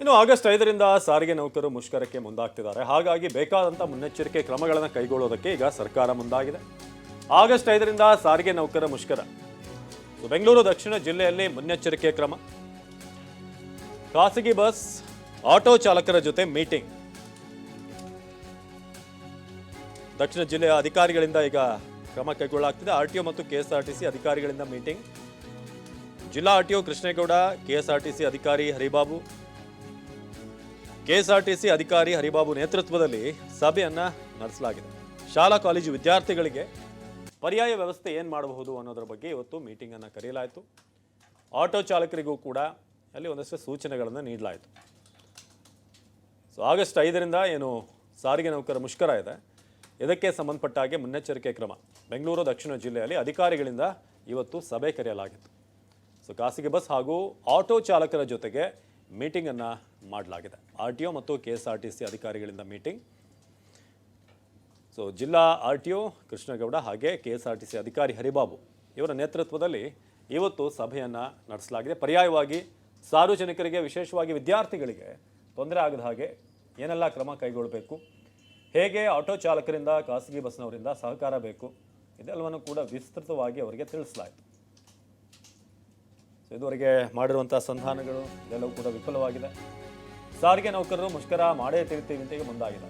ಇನ್ನು ಆಗಸ್ಟ್ ಐದರಿಂದ ಸಾರಿಗೆ ನೌಕರರು ಮುಷ್ಕರಕ್ಕೆ ಮುಂದಾಗ್ತಿದ್ದಾರೆ. ಹಾಗಾಗಿ ಬೇಕಾದಂಥ ಮುನ್ನೆಚ್ಚರಿಕೆ ಕ್ರಮಗಳನ್ನು ಕೈಗೊಳ್ಳೋದಕ್ಕೆ ಈಗ ಸರ್ಕಾರ ಮುಂದಾಗಿದೆ. ಆಗಸ್ಟ್ ಐದರಿಂದ ಸಾರಿಗೆ ನೌಕರ ಮುಷ್ಕರ. ಬೆಂಗಳೂರು, ದಕ್ಷಿಣ ಜಿಲ್ಲೆಯಲ್ಲಿ ಮುನ್ನೆಚ್ಚರಿಕೆ ಕ್ರಮ. ಖಾಸಗಿ ಬಸ್, ಆಟೋ ಚಾಲಕರ ಜೊತೆ ಮೀಟಿಂಗ್. ದಕ್ಷಿಣ ಜಿಲ್ಲೆಯ ಅಧಿಕಾರಿಗಳಿಂದ ಈಗ ಕ್ರಮ ಕೈಗೊಳ್ಳಲಾಗ್ತಿದೆ. ಆರ್ ಮತ್ತು ಕೆಎಸ್ಆರ್ಟಿಸಿ ಅಧಿಕಾರಿಗಳಿಂದ ಮೀಟಿಂಗ್. ಜಿಲ್ಲಾ R T O Krishnegowda KSRTC ಅಧಿಕಾರಿ ಹರಿಬಾಬು ಕೆಎಸ್ಆರ್ಟಿಸಿ ಅಧಿಕಾರಿ ಹರಿಬಾಬು ನೇತೃತ್ವದಲ್ಲಿ ಸಭೆಯನ್ನ ನಡೆಸಲಾಗಿದೆ. ಶಾಲಾ ಕಾಲೇಜು ವಿದ್ಯಾರ್ಥಿಗಳಿಗೆ ಪರ್ಯಾಯ ವ್ಯವಸ್ಥೆ ಏನು ಮಾಡಬಹುದು ಅನ್ನೋದರ ಬಗ್ಗೆ ಇವತ್ತು ಮೀಟಿಂಗ್ ಅನ್ನು ಕರೆಯಲಾಯಿತು. ಆಟೋ ಚಾಲಕರಿಗೂ ಕೂಡ ಅಲ್ಲಿ ಒಂದಷ್ಟು ಸೂಚನೆಗಳನ್ನು ನೀಡಲಾಯಿತು. ಸೊ ಆಗಸ್ಟ್ ಐದರಿಂದ ಏನು ಸಾರಿಗೆ ನೌಕರ ಮುಷ್ಕರ ಇದೆ. ಇದಕ್ಕೆ ಸಂಬಂಧಪಟ್ಟ ಹಾಗೆ ಮುನ್ನೆಚ್ಚರಿಕೆ ಕ್ರಮ. ಬೆಂಗಳೂರು, ದಕ್ಷಿಣ ಜಿಲ್ಲೆಯಲ್ಲಿ ಅಧಿಕಾರಿಗಳಿಂದ ಇವತ್ತು ಸಭೆ ಕರೆಯಲಾಗಿತ್ತು. ಸೊ ಖಾಸಗಿ ಬಸ್ ಹಾಗೂ ಆಟೋ ಚಾಲಕರ ಜೊತೆಗೆ ಮೀಟಿಂಗನ್ನು ಮಾಡಲಾಗಿದೆ. ಆರ್ ಟಿ ಒ ಮತ್ತು K S R T C ಅಧಿಕಾರಿಗಳಿಂದ ಮೀಟಿಂಗ್. ಸೊ, ಜಿಲ್ಲಾ ಆರ್ ಟಿ ಒ, ಕೃಷ್ಣಗೌಡ ಹಾಗೆ K S R T C ಅಧಿಕಾರಿ ಹರಿಬಾಬು ಇವರ ನೇತೃತ್ವದಲ್ಲಿ ಇವತ್ತು ಸಭೆಯನ್ನು ನಡೆಸಲಾಗಿದೆ. ಪರ್ಯಾಯವಾಗಿ ಸಾರ್ವಜನಿಕರಿಗೆ, ವಿಶೇಷವಾಗಿ ವಿದ್ಯಾರ್ಥಿಗಳಿಗೆ ತೊಂದರೆ ಆಗದ ಹಾಗೆ ಏನೆಲ್ಲ ಕ್ರಮ ಕೈಗೊಳ್ಳಬೇಕು, ಹೇಗೆ ಆಟೋ ಚಾಲಕರಿಂದ, ಖಾಸಗಿ ಬಸ್ನವರಿಂದ ಸಹಕಾರ ಬೇಕು, ಇದೆಲ್ಲವನ್ನು ಕೂಡ ವಿಸ್ತೃತವಾಗಿ ಅವರಿಗೆ ತಿಳಿಸಲಾಯಿತು. ಇದುವರೆಗೆ ಮಾಡಿರುವಂಥ ಸಂಧಾನಗಳು ಇದೆಲ್ಲವೂ ಕೂಡ ವಿಫಲವಾಗಿದೆ. ಸಾರಿಗೆ ನೌಕರರು ಮುಷ್ಕರ ಮಾಡೇ ತಿರುತ್ತೀವಿ ಅಂತ ಮುಂದಾಗಿದೆ.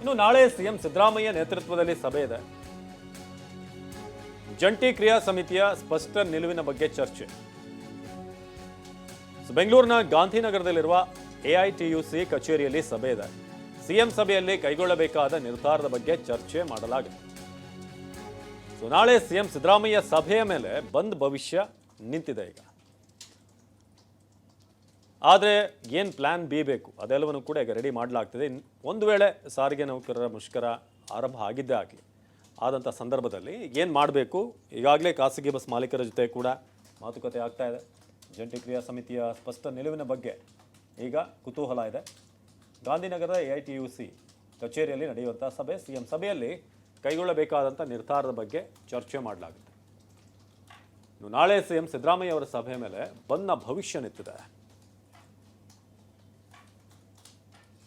ಇನ್ನು ನಾಳೆ ಸಿಎಂ ಸಿದ್ದರಾಮಯ್ಯ ನೇತೃತ್ವದಲ್ಲಿ ಸಭೆ ಇದೆ. ಜಂಟಿ ಕ್ರಿಯಾ ಸಮಿತಿಯ ಸ್ಪಷ್ಟ ನಿಲುವಿನ ಬಗ್ಗೆ ಚರ್ಚೆ. ಬೆಂಗಳೂರಿನ ಗಾಂಧಿನಗರದಲ್ಲಿರುವ ಎಐಟಿಯುಸಿ ಕಚೇರಿಯಲ್ಲಿ ಸಭೆ ಇದೆ. ಸಿಎಂ ಸಭೆಯಲ್ಲಿ ಕೈಗೊಳ್ಳಬೇಕಾದ ನಿರ್ಧಾರದ ಬಗ್ಗೆ ಚರ್ಚೆ ಮಾಡಲಾಗಿದೆ. ಸೊ ನಾಳೆ ಸಿಎಂ ಸಿದ್ದರಾಮಯ್ಯ ಸಭೆಯ ಮೇಲೆ ಬಂದ್ ಭವಿಷ್ಯ ನಿಂತಿದೆ ಈಗ. ಆದರೆ ಏನು ಪ್ಲ್ಯಾನ್ ಬಿ ಬೇಕು? ಅದೆಲ್ಲವನ್ನು ಕೂಡ ಈಗ ರೆಡಿ ಮಾಡಲಾಗ್ತದೆ. ಒಂದು ವೇಳೆ ಸಾರಿಗೆ ನೌಕರರ ಮುಷ್ಕರ ಆರಂಭ ಆಗಿದ್ದೇ ಆಗಲಿ ಆದಂಥ ಸಂದರ್ಭದಲ್ಲಿ ಏನು ಮಾಡಬೇಕು? ಈಗಾಗಲೇ ಖಾಸಗಿ ಬಸ್ ಮಾಲೀಕರ ಜೊತೆ ಕೂಡ ಮಾತುಕತೆ ಆಗ್ತಾ ಇದೆ. ಜಂಟಿ ಕ್ರಿಯಾ ಸಮಿತಿಯ ಸ್ಪಷ್ಟ ನಿಲುವಿನ ಬಗ್ಗೆ ಈಗ ಕುತೂಹಲ ಇದೆ. ಗಾಂಧಿನಗರದ A I T U C ಕಚೇರಿಯಲ್ಲಿ ನಡೆಯುವಂಥ ಸಭೆ ಸಿ ಎಂ ಸಭೆಯಲ್ಲಿ ಕೈಗೊಳ್ಳಬೇಕಾದಂಥ ನಿರ್ಧಾರದ ಬಗ್ಗೆ ಚರ್ಚೆ ಮಾಡಲಾಗುತ್ತೆ. ಇನ್ನು ಸಿ ಎಂ ಸಿದ್ದರಾಮಯ್ಯ ಅವರ ಸಭೆ ಮೇಲೆ ಬಂದ ಭವಿಷ್ಯ ನಿಂತಿದೆ